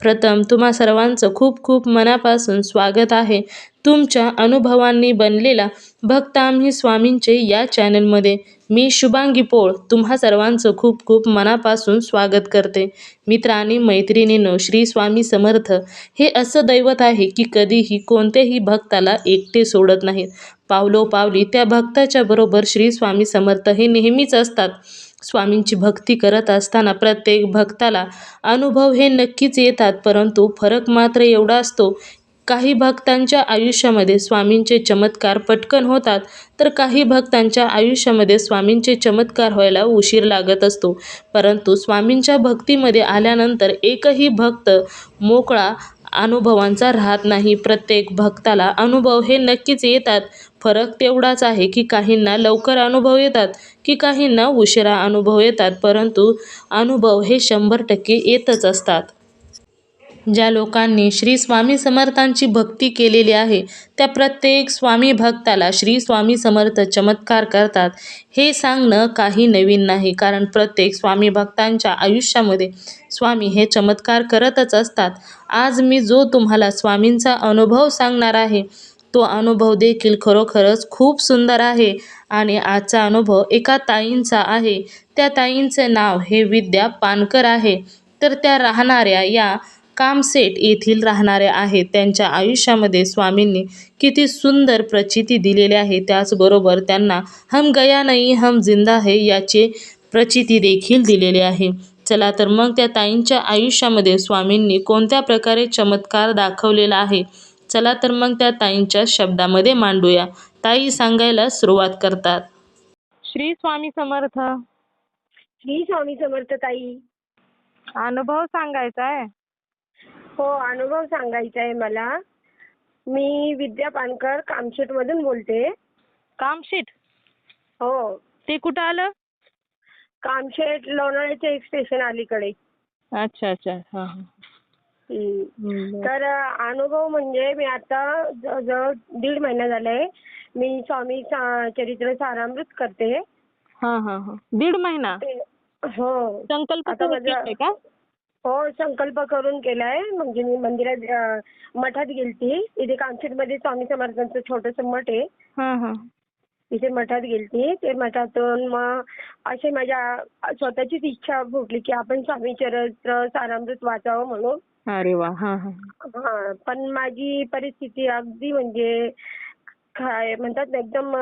प्रथम तुम्हा सर्वांचं खूप खूप मनापासून स्वागत आहे. तुमच्या अनुभवांनी बनलेला भक्त आम्ही स्वामींचे या चॅनलमध्ये. मी शुभांगी पोळ तुम्हा सर्वांचं खूप खूप मनापासून स्वागत करते. मित्र आणि मैत्रिणीनो श्री स्वामी समर्थ हे असं दैवत आहे की कधीही कोणत्याही भक्ताला एकटे सोडत नाहीत. पावलोपावली त्या भक्ताच्या बरोबर श्री स्वामी समर्थ हे नेहमीच असतात. स्वामींची भक्ती करत असताना प्रत्येक भक्ताला अनुभव हे नक्कीच येतात परंतु फरक मात्र एवढा असतो काही भक्तांच्या आयुष्यामध्ये स्वामींचे चमत्कार पटकन होतात तर काही भक्तांच्या आयुष्यामध्ये स्वामींचे चमत्कार व्हायला उशीर लागत असतो. परंतु स्वामींच्या भक्तीमध्ये आल्यानंतर एकही भक्त मोकळा अनुभवांचा राहत नाही. प्रत्येक भक्ताला अनुभव हे नक्कीच येतात फरक तेवढाच आहे की काहींना लवकर अनुभव येतात की काहींना उशिरा अनुभव येतात परंतु अनुभव हे शंभर टक्के येतच असतात. ज्या लोकांनी श्री स्वामी समर्थांची भक्ती केलेली आहे त्या प्रत्येक स्वामी भक्ताला श्री स्वामी समर्थ चमत्कार करतात. हे सांगणं काही नवीन नाही कारण प्रत्येक स्वामी भक्तांच्या आयुष्यामध्ये स्वामी हे चमत्कार करतच असतात. आज मी जो तुम्हाला स्वामींचा अनुभव सांगणार आहे तो अनुभव देखील खरोखरच खूप सुंदर आहे आणि आजचा अनुभव एका ताईंचा आहे. त्या ताईंचं नाव हे विद्या पानकर आहे. तर त्या राहणाऱ्या या कामसेट येथील राहणाऱ्या आहेत. त्यांच्या आयुष्यामध्ये स्वामींनी किती सुंदर प्रचिती दिलेली आहे. त्याचबरोबर त्यांना हम गया नाही हम जिंदा है याचे प्रचिती देखील दिलेली आहे. चला तर मग त्या ताईंच्या आयुष्यामध्ये स्वामींनी कोणत्या प्रकारे चमत्कार दाखवलेला आहे? चला तर मग त्या ताईंच्या शब्दामध्ये मांडूया. ताई सांगायला सुरुवात करतात. श्री स्वामी समर्थ. श्री स्वामी समर्थ ताई. अनुभव सांगायचा आहे हो अनुभव सांगायचा आहे मला. मी विद्या पानकर कामशेट मधून बोलते. कामशीट हो. ते कुठं आलं? कामशेट लोणावळ्याच्या एक स्टेशन अलीकडे. अच्छा अच्छा. हां हां. तर अनुभव म्हणजे मी आता जवळजवळ दीड महिना झालाय मी स्वामी चरित्र सारामृत करते. हां हां हां. दीड महिना? हो. संकल्प करून केलाय का? हो संकल्प करून केलाय. म्हणजे मी मंदिरात मठात गेलती. इथे कामशेटमध्ये स्वामी समर्थांचं छोटंसं मठ आहे. हां हां. तिथे मठात गेलती. ते मठातून मग अशी माझ्या स्वतःचीच इच्छा फुटली की आपण स्वामी चरित्र सारामृत वाचावं म्हणून. अरे वा हां हां. हा पण माझी परिस्थिती अगदी म्हणजे काय म्हणतात ना एकदम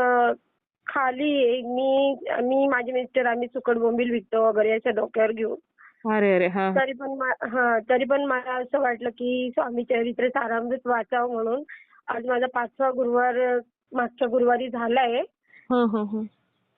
खाली आहे. मी मी माझे मिस्टर आम्ही सुकट बोंबील विकतो वगैरे असं डोक्यावर घेऊन. अरे अरे हां. तरी पण हा तरी पण मला असं वाटलं की स्वामी चरित्र सारामृत वाचावं म्हणून. आज माझा पाचवा गुरुवार मागच्या गुरुवारी झालाय. हं, हं, हं.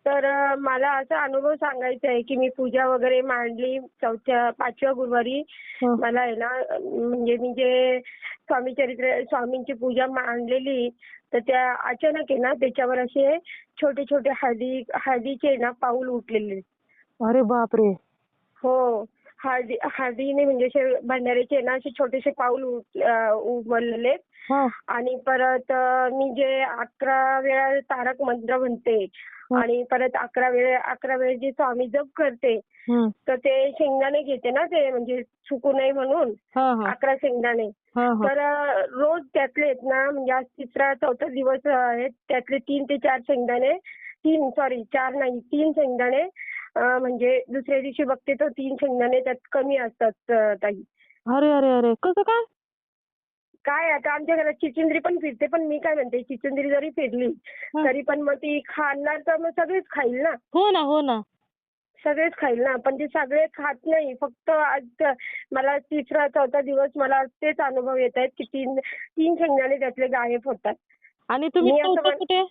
तर मला असा अनुभव सांगायचा आहे की मी पूजा वगैरे मांडली चौथ्या पाचव्या गुरुवारी. मला आहे ना म्हणजे मी जे स्वामी चरित्र स्वामींची पूजा मांडलेली तर त्या अचानक आहे ना त्याच्यावर असे छोटे छोटे हळदी हळदीचे ना पाऊल उठलेले. अरे बापरे. हो. हळदी हळदीने म्हणजे असे भंडाऱ्याचे ना असे छोटेसे पाऊल हां. आणि परत मी जे अकरा वेळा तारक मंत्र म्हणते आणि परत अकरा वेळा अकरा वेळा जे स्वामी जप करते. तर ते शेंगदाणे घेते ना ते म्हणजे चुकू नये म्हणून. अकरा शेंगदाणे. तर रोज त्यातले आहेत ना म्हणजे आज तिसरा चौथा दिवस आहेत त्यातले तीन ते चार शेंगदाणे तीन सॉरी चार नाही तीन शेंगदाणे म्हणजे दुसऱ्या दिवशी बघते तर तीन शेंगदाणे त्यात कमी असतात ताई. अरे अरे अरे. कसं काय? काय आता आमच्या घरात चिचिंद्री पण फिरते पण मी काय म्हणते चिचिंद्री जरी फिरली तरी पण मग ती खाणार तर मग सगळेच खाईल ना? हो ना हो ना. सगळेच खाईल ना? पण ते सगळे खात नाही. फक्त आज मला तिसरा चौथा दिवस मला तेच अनुभव येत आहेत की तीन तीन शेंगदाणे त्यातले गायब होतात. आणि तुम्ही मी असं म्हण- कुठे?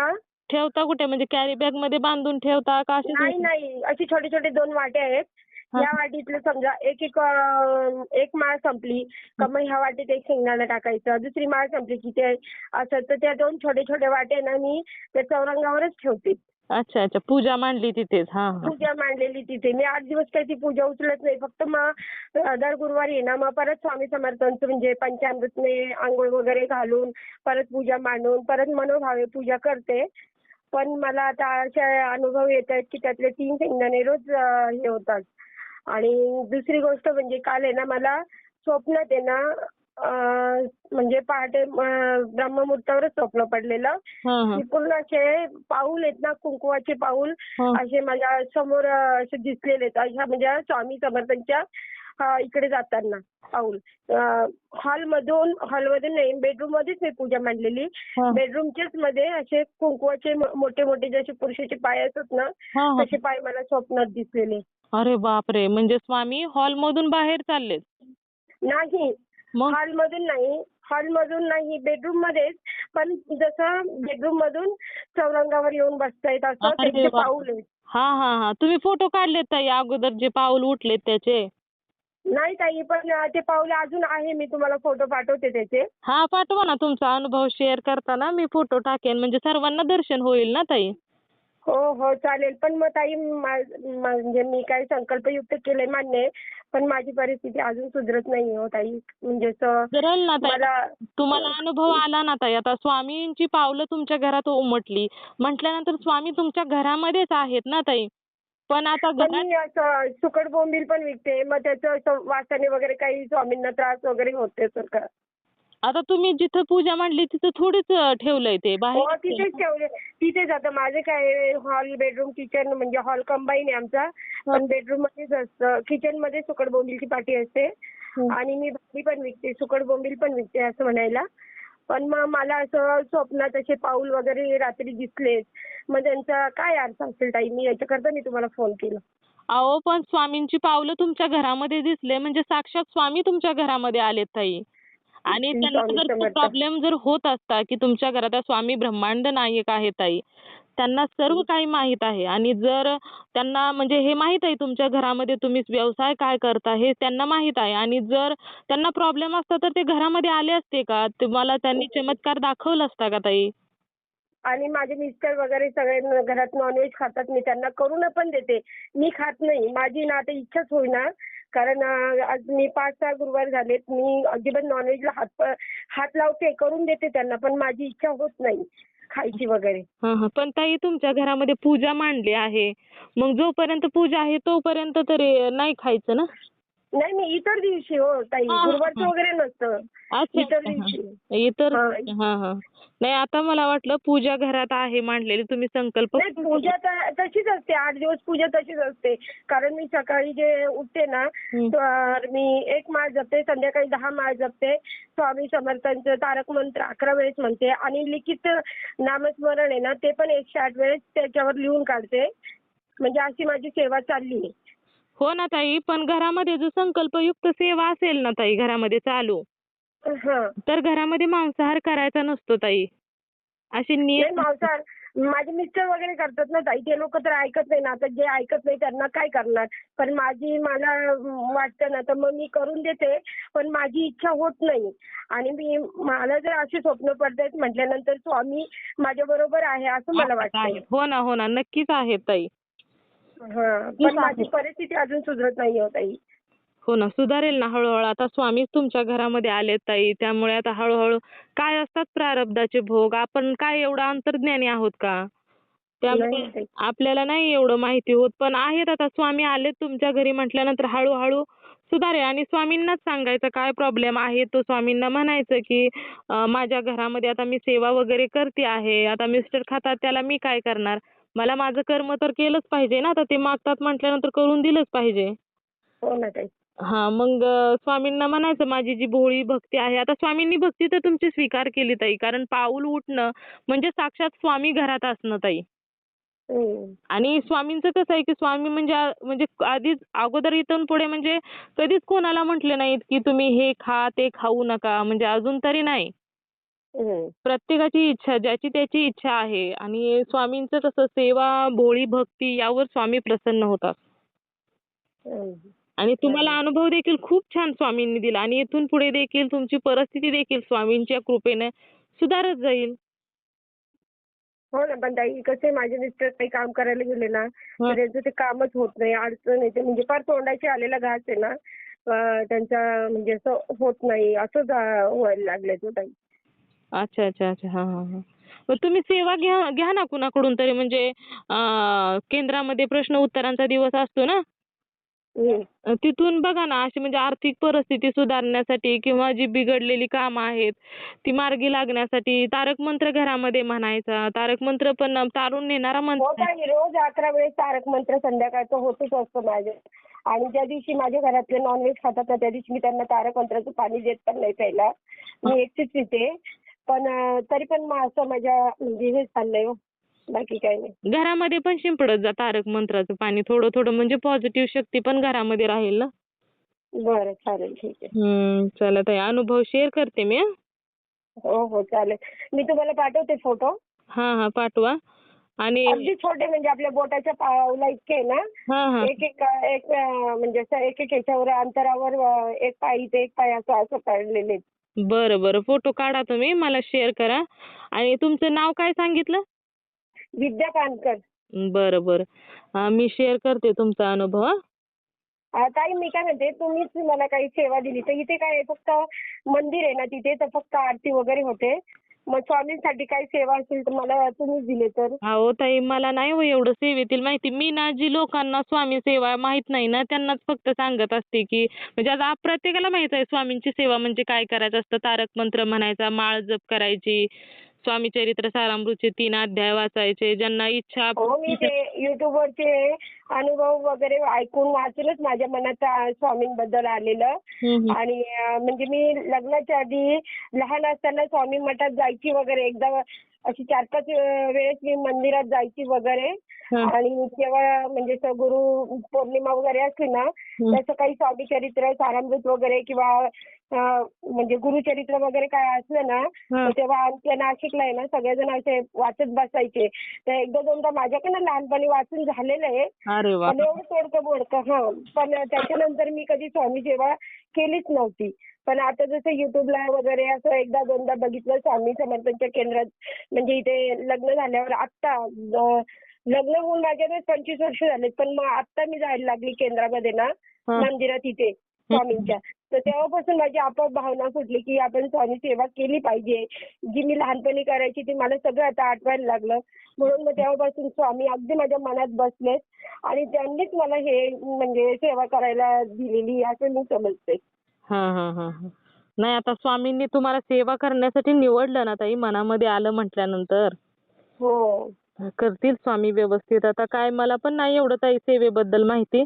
आ? ठेवता कुठे? म्हणजे कॅरी बॅगमध्ये बांधून ठेवता का असे नाही नाही. अशी छोटे छोटे दोन वाटे आहेत. या वाटीतलं समजा एक एक अं, एक माळ संपली का मग ह्या वाटीत एक शेंगदाणा टाकायचं दुसरी माळ संपली की ते असं तर त्या दोन छोटे छोटे वाटे ना मी त्या चौरंगावरच ठेवते. अच्छा अच्छा. पूजा मांडली तिथेच. हा हा. पूजा मांडलेली तिथे. मी आठ दिवस काही ती पूजा उचलत नाही. फक्त मग अं, दर गुरुवारी आहे ना मग परत स्वामी समर्थांचं म्हणजे पंचामृतने आंघोळ वगैरे घालून परत पूजा मांडून परत मनोभावे पूजा करते. पण मला आता असे अनुभव येत आहेत की त्यातले तीन शेंगदाणे रोज हे होतात. आणि दुसरी गोष्ट म्हणजे काल आहे ना मला स्वप्नात आहे ना म्हणजे पहाटे ब्रह्ममुहूर्तावरच स्वप्न पडलेलं. की पूर्ण असे पाऊल आहेत ना कुंकुवाचे पाऊल. असे माझ्यासमोर असे दिसलेले आहेत. अशा म्हणजे स्वामी समर्थांच्या इकडे जाताना? पाऊल हॉलमधून हॉलमधून नाही बेडरूम मध्येच मी पूजा मांडलेली. बेडरूमच्याच मध्ये असे कुंकुवाचे मोठे मोठे जसे पुरुषाचे पाय असतात ना तसे पाय मला स्वप्नात दिसलेले. अरे बापरे! म्हणजे स्वामी हॉल मधून बाहेर चाललेत? नाही. मग? हॉलमधून नाही. हॉलमधून नाही बेडरूम मध्येच. पण जसं बेडरूम मधून चौरंगावर येऊन बसतायत असं त्यांचे. पाऊल आहेत. हा हा हा. तुम्ही फोटो काढलेत ताई अगोदर जे पाऊल उठलेत त्याचे? नाही ताई पण ते पाऊल अजून आहे. मी तुम्हाला फोटो पाठवते त्याचे. हा पाठवा ना तुमचा अनुभव शेअर करताना. मी फोटो टाकेन. म्हणजे सर्वांना दर्शन होईल ना ताई? हो हो चालेल. पण मग ताई मा- म्हणजे मी काही संकल्पयुक्त केले मान्य आहे. पण माझी परिस्थिती अजून सुधरत नाही हो ताई. म्हणजे असं ना ताई? मला तुम्हाला अनुभव आला ना ताई? आता स्वामींची पावलं तुमच्या घरात उमटली. म्हटल्यानंतर स्वामी तुमच्या घरामध्येच आहेत ना ताई? पण आता घरात सुकट बोंबील पण विकते. मग त्याचं असं वासाने वगैरे काही स्वामींना त्रास वगैरे होते सर का? आता तुम्ही जिथं पूजा मांडली तिथं थोडीच अं, ठेवलंय ते हो बाहेर तिथेच ठेवले. तिथेच आता माझे काय हॉल बेडरूम किचन म्हणजे हॉल कंबाईन आहे आमचा. पण बेडरूम मध्येच असतं. किचनमध्ये सुकट बोंबीलची पाटी असते. आणि मी भाजी पण विकते. सुकट बोंबील पण विकते असं म्हणायला. पण मग मला असं स्वप्नात असे पाऊल वगैरे रात्री दिसलेत. मग त्यांचा काय अर्थ असेल ताई? मी याच्याकरता मी तुम्हाला फोन केला. अहो पण स्वामींची पावलं तुमच्या घरामध्ये दिसले म्हणजे साक्षात स्वामी तुमच्या घरामध्ये आलेत ताई. आणि त्यांना जर. प्रॉब्लेम जर होत असता की तुमच्या घरात स्वामी ब्रह्मांड नायक आहे ताई त्यांना सर्व काही माहीत आहे. आणि जर त्यांना म्हणजे हे माहीत आहे तुमच्या घरामध्ये तुम्ही व्यवसाय काय करता हे त्यांना माहीत आहे. आणि जर त्यांना प्रॉब्लेम असता तर ते घरामध्ये आले असते का? तुम्हाला त्यांनी चमत्कार दाखवला असता का ताई? आणि माझे मिस्टर वगैरे सगळे घरात नॉनव्हेज खातात. मी त्यांना करून पण देते. मी खात नाही. माझी ना आता इच्छाच होईना. कारण आज मी पाच सहा गुरुवार झालेत. मी अजिबात नॉनव्हेजला हात हात लावते करून देते त्यांना. पण माझी इच्छा होत नाही. खायची वगैरे. पण ताई तुमच्या घरामध्ये पूजा मांडली आहे. मग जोपर्यंत पूजा आहे तोपर्यंत तरी नाही खायचं ना? नाही मी इतर दिवशी हो ताई. गुरुवारचं. वगैरे नसतं. इतर दिवशी. इतर हा. हा हा. नाही आता मला वाटलं पूजा घरात आहे मांडलेली तुम्ही संकल्प नाही पूजा तशीच असते. आठ दिवस पूजा तशीच असते. कारण मी सकाळी जे उठते ना. तर मी एक माळ जपते संध्याकाळी दहा माळ जपते. स्वामी समर्थांचं तारक मंत्र अकरा वेळेस म्हणते. आणि लिखित नामस्मरण आहे ना ते पण एकशे आठ वेळेस त्याच्यावर लिहून काढते. म्हणजे अशी माझी सेवा चालली आहे. हो ना ताई पण घरामध्ये जर संकल्पयुक्त सेवा असेल ना ताई घरामध्ये चालू हा. तर घरामध्ये मांसाहार करायचा नसतो ताई. अशी नाही नियम मांसाहार माझे मिस्टर वगैरे करतात ना ताई ते लोक तर ऐकत नाही ना आता जे ऐकत नाही त्यांना काय करणार? पण माझी मला वाटतं ना तर मग मी करून देते पण माझी इच्छा होत नाही. आणि मी मला जर असे स्वप्न पडतायत म्हटल्यानंतर स्वामी माझ्या बरोबर आहे असं मला वाटतं हो ना हो ना नक्कीच आहेत ताई. पण माझी परिस्थिती अजून सुधरत नाही हो ताई. हो ना सुधारेल ना हळूहळू. आता स्वामीच तुमच्या घरामध्ये आलेत ताई. त्यामुळे आता हळूहळू काय असतात प्रारब्धाचे भोग? आपण काय एवढं अंतर्ज्ञानी आहोत का? त्यामुळे. आपल्याला नाही एवढं माहिती होत पण आहेत आता. स्वामी आलेत तुमच्या घरी म्हटल्यानंतर हळूहळू सुधारेल. आणि स्वामींनाच सांगायचं काय प्रॉब्लेम आहे? तो स्वामींना म्हणायचं की माझ्या घरामध्ये आता मी सेवा वगैरे करते आहे. आता मिस्टर खातात त्याला मी काय करणार? मला माझं कर्म तर केलंच पाहिजे ना आता ते मागतात म्हटल्यानंतर करून दिलंच पाहिजे हो ना ताई हा मग स्वामींना म्हणायचं माझी जी भोळी भक्ती आहे आता स्वामींनी भक्ती तर तुमची स्वीकार केली ताई कारण पाऊल उठणं म्हणजे साक्षात स्वामी घरात असणं ताई. आणि स्वामींचं कसं आहे की स्वामी म्हणजे म्हणजे आधीच अगोदर इथून पुढे म्हणजे कधीच कोणाला म्हटले नाहीत की तुम्ही हे खा ते खाऊ नका म्हणजे अजून तरी नाही. प्रत्येकाची इच्छा ज्याची त्याची इच्छा आहे आणि स्वामींचं कसं सेवा भोळी भक्ती यावर स्वामी प्रसन्न होतात. आणि तुम्हाला अनुभव देखील खूप छान स्वामींनी दिला आणि इथून पुढे देखील तुमची परिस्थिती देखील स्वामींच्या कृपेने सुधारत जाईल. हो ना पण ताई कसं आहे माझे मिस्टर काही काम करायला गेले ना तर त्यांचं ते कामच होत नाही अडचण येते. म्हणजे फार तोंडाशी आलेला घास आहे ना त्यांचा म्हणजे असं होत नाही असंच अं, व्हायला लागलंय तो ताई. अच्छा अच्छा अच्छा. हा हा हा. मग तुम्ही सेवा घ्या घ्या ना कुणाकडून तरी. म्हणजे केंद्रामध्ये प्रश्न उत्तरांचा दिवस असतो ना? हं. तिथून बघा ना अशी म्हणजे आर्थिक परिस्थिती सुधारण्यासाठी किंवा जी बिघडलेली कामं आहेत ती मार्गी लागण्यासाठी तारक मंत्र घरामध्ये म्हणायचा. तारक मंत्र पण तारून नेणारा मंत्र. रोज अकरा वेळेस तारक मंत्र संध्याकाळचं होतच असतं माझे आणि ज्या दिवशी माझ्या घरातले नॉनव्हेज खातात ना त्या दिवशी मी त्यांना तारक मंत्राचं पाणी देत पण नाही प्यायला. मी एकटीच पिते. पण तरी पण असं माझ्या म्हणजे हे चाललंय हो. बाकी काही नाही. घरामध्ये पण शिंपडत जा तारक मंत्राचं पाणी थोडं थोडं म्हणजे पॉझिटिव्ह शक्ती पण घरामध्ये राहील ना? बरं चालेल ठीक आहे. हम्म चला ताई अनुभव शेअर करते मी हं. हो हो चालेल. मी तुम्हाला पाठवते फोटो हा हा पाठवा. आणि अगदी छोटे म्हणजे आपल्या बोटाच्या पावला इतके आहे ना? एक एक एक म्हणजे असं एक एक ह्याच्यावर अंतरावर एक पाय इथे एक पाय असं असं काढलेले आहेत. बरं बरं. फोटो काढा तुम्ही. मला शेअर करा. आणि तुमचं नाव काय सांगितलं? विद्या पानकर. बरं बरं. हा मी शेअर करते तुमचा अनुभव हं. अं, ताई मी काय म्हणते तुम्हीच मला काही सेवा दिली. तर इथे काय आहे, फक्त मंदिर आहे ना तिथे तर फक्त आरती वगैरे होते. मग स्वामींसाठी काही सेवा असेल तर मला तुम्हीच दिले तर. अहो ताई मला नाही हो एवढं सेवेतील माहिती. मी ना जी लोकांना स्वामी सेवा माहीत नाही ना त्यांनाच फक्त सांगत असते की म्हणजे आता प्रत्येकाला माहीत आहे स्वामींची सेवा म्हणजे काय करायचं असतं. तारक मंत्र म्हणायचा माळ जप करायची. स्वामी चरित्र सारामृतचे तीन अध्याय वाचायचे ज्यांना इच्छा हो मी ते युट्यूबवरचे अनुभव वगैरे ऐकून वाचूनच माझ्या मनात स्वामींबद्दल आलेलं हम्म. आणि अं, म्हणजे मी लग्नाच्या आधी लहान असताना स्वामी मठात जायची वगैरे एकदा अशी चार पाच अं, वेळेस मी मंदिरात जायची वगैरे. आणि तेव्हा म्हणजे गुरु पौर्णिमा वगैरे असली ना तसं काही स्वामी चरित्र सारामृत वगैरे किंवा म्हणजे गुरुचरित्र वगैरे काय असलं ना. तर तेव्हा आमच्या नाशिकला आहे ना सगळेजण असे वाचत बसायचे. तर एकदा दोनदा माझ्याकडनं लहानपणी वाचून झालेलं आहे. पण एवढं तोडकं मोडकं हा. पण त्याच्यानंतर मी कधी स्वामी सेवा केलीच नव्हती. पण आता जसं युट्यूबला वगैरे असं एकदा दोनदा बघितलं स्वामी समर्थांच्या केंद्रात म्हणजे इथे लग्न झाल्यावर आत्ता लग्न होऊन माझ्या पंचवीस वर्ष झालेत पण मग आत्ता मी जायला लागली केंद्रामध्ये ना. मंदिरात इथे स्वामींच्या. तर तेव्हापासून माझी आपोआप भावना फुटली की आपण स्वामी सेवा केली पाहिजे. जी मी लहानपणी करायची ती मला सगळं आता आठवायला लागलं. म्हणून मग तेव्हापासून स्वामी अगदी माझ्या मनात बसलेत आणि त्यांनीच मला हे म्हणजे सेवा करायला दिलेली असं मी समजते. नाही आता स्वामींनी तुम्हाला सेवा करण्यासाठी निवडलं ना ताई मनामध्ये आलं म्हटल्यानंतर? हो. करतील स्वामी व्यवस्थित. आता काय मला पण नाही एवढं ताई सेवेबद्दल माहिती.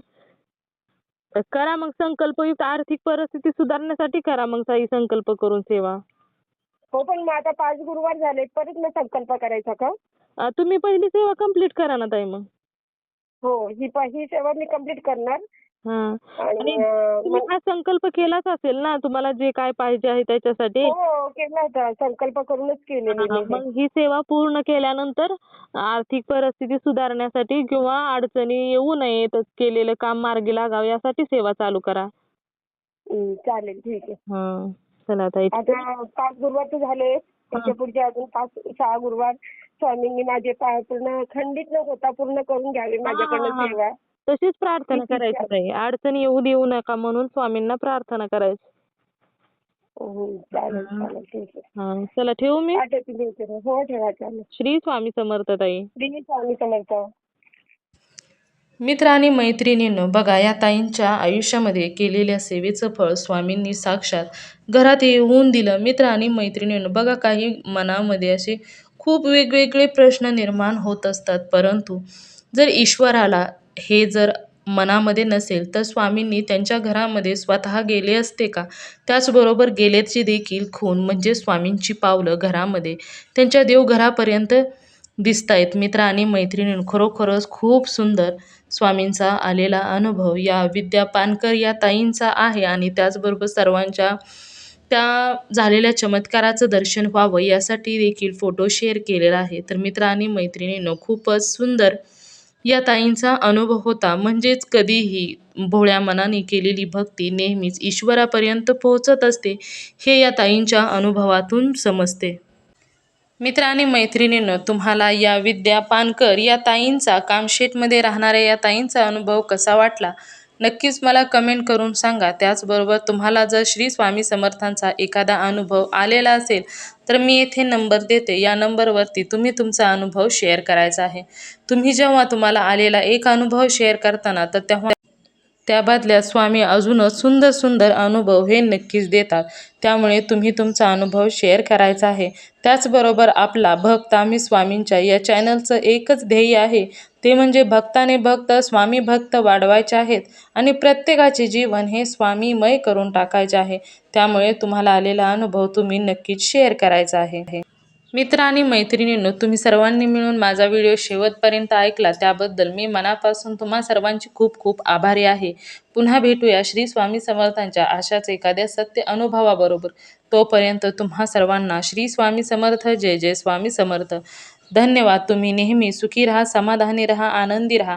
करा मग संकल्पयुक्त आर्थिक परिस्थिती सुधारण्यासाठी करा मग ताई संकल्प करून सेवा. हो पण मग आता पाच गुरुवार झाले परत मग संकल्प करायचा का? अं, तुम्ही पहिली सेवा कंप्लीट करा ना ताई मग. हो ही प- ही सेवा मी कंप्लीट करणार. आणि तुम्ही हा संकल्प केलाच असेल ना तुम्हाला जे काय पाहिजे आहे त्याच्यासाठी? हो केला होता. संकल्प करूनच केलेली हा, मी हे. मग ही सेवा पूर्ण केल्यानंतर आर्थिक परिस्थिती सुधारण्यासाठी किंवा अडचणी येऊ नयेत केलेलं काम मार्गी लागावं यासाठी सेवा चालू करा. हं, चालेल ठीक आहे. हा. चला ताई. आता पाच गुरुवार तर झाले. त्याच्या पुढचे अजून पाच सहा गुरुवार. स्वामींनी माझे पाय पूर्ण खंडित न होता पूर्ण करून घ्यावे. माझ्याकडनं हा, हा. सेवा. तशीच प्रार्थना करायची ताई अडचणी येऊ देऊ नका म्हणून स्वामींना प्रार्थना करायची. हो चालेल चालेल ठीक आहे. हा चला ठेवू मी. हो ठेवा चालेल. श्री स्वामी समर्थ ताई. श्री स्वामी समर्थ. मित्र आणि मैत्रिणींनो बघा या ताईंच्या आयुष्यामध्ये केलेल्या सेवेचं फळ स्वामींनी साक्षात घरात येऊन दिलं. मित्र आणि मैत्रिणींनो बघा काही मनामध्ये असे खूप वेगवेगळे प्रश्न निर्माण होत असतात. परंतु जर ईश्वराला हे जर मनामध्ये नसेल तर स्वामींनी त्यांच्या घरामध्ये स्वतः गेले असते का? त्याचबरोबर गेल्याची देखील खून म्हणजे स्वामींची पावलं घरामध्ये त्यांच्या देवघरापर्यंत दिसत आहेत मित्र आणि मैत्रिणींनो खरोखरच खूप सुंदर स्वामींचा आलेला अनुभव या विद्या पानकर या ताईंचा आहे आणि त्याचबरोबर सर्वांच्या त्या झालेल्या चमत्काराचं दर्शन व्हावं यासाठी देखील फोटो शेअर केलेला आहे. तर मित्र आणि मैत्रिणींनो खूपच सुंदर या ताईंचा अनुभव होता. म्हणजेच कधीही भोळ्या मनाने केलेली भक्ती नेहमीच ईश्वरापर्यंत पोहोचत असते हे या ताईंच्या अनुभवातून समजते. मित्र आणि मैत्रिणींनो तुम्हाला या विद्या पानकर या ताईंचा कामशेटमध्ये राहणाऱ्या या ताईंचा अनुभव कसा वाटला? नक्कीच मला कमेंट करून सांगा. त्याचबरोबर तुम्हाला जर श्री स्वामी समर्थांचा एखादा अनुभव आलेला असेल तर मी येथे नंबर देते. या नंबरवरती तुम्ही तुमचा अनुभव शेअर करायचा आहे. तुम्ही जेव्हा तुम्हाला आलेला एक अनुभव शेअर करताना तर तेव्हा त्या बदल्यात स्वामी अजूनच सुंदर सुंदर अनुभव हे नक्कीच देतात. त्यामुळे तुम्ही तुमचा अनुभव शेअर करायचा आहे. त्याचबरोबर आपला भक्त आम्ही स्वामींच्या या चॅनलचं एकच ध्येय आहे. ते म्हणजे भक्ताने भक्त स्वामी भक्त वाढवायचे आहेत आणि प्रत्येकाचे जीवन हे स्वामीमय करून टाकायचे आहे. त्यामुळे तुम्हाला आलेला अनुभव तुम्ही नक्कीच शेअर करायचा आहे. मित्र आणि मैत्रिणींनो तुम्ही सर्वांनी मिळून माझा व्हिडिओ शेवटपर्यंत ऐकला. त्याबद्दल मी मनापासून तुम्हा सर्वांची खूप खूप आभारी आहे. पुन्हा भेटूया श्री स्वामी समर्थांच्या अशाच एखाद्या सत्य अनुभवाबरोबर. तोपर्यंत तुम्हा सर्वांना श्री स्वामी समर्थ जय जय स्वामी समर्थ. धन्यवाद. तुम्ही नेहमी सुखी राहा समाधानी राहा आनंदी राहा.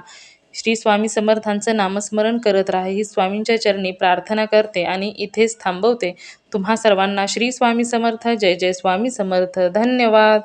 श्री स्वामी समर्थांचं नामस्मरण करत राहा. ही स्वामींच्या चरणी प्रार्थना करते आणि इथेच थांबवते. तुम्हा सर्वांना श्री स्वामी समर्थ. जय जय स्वामी समर्थ. धन्यवाद.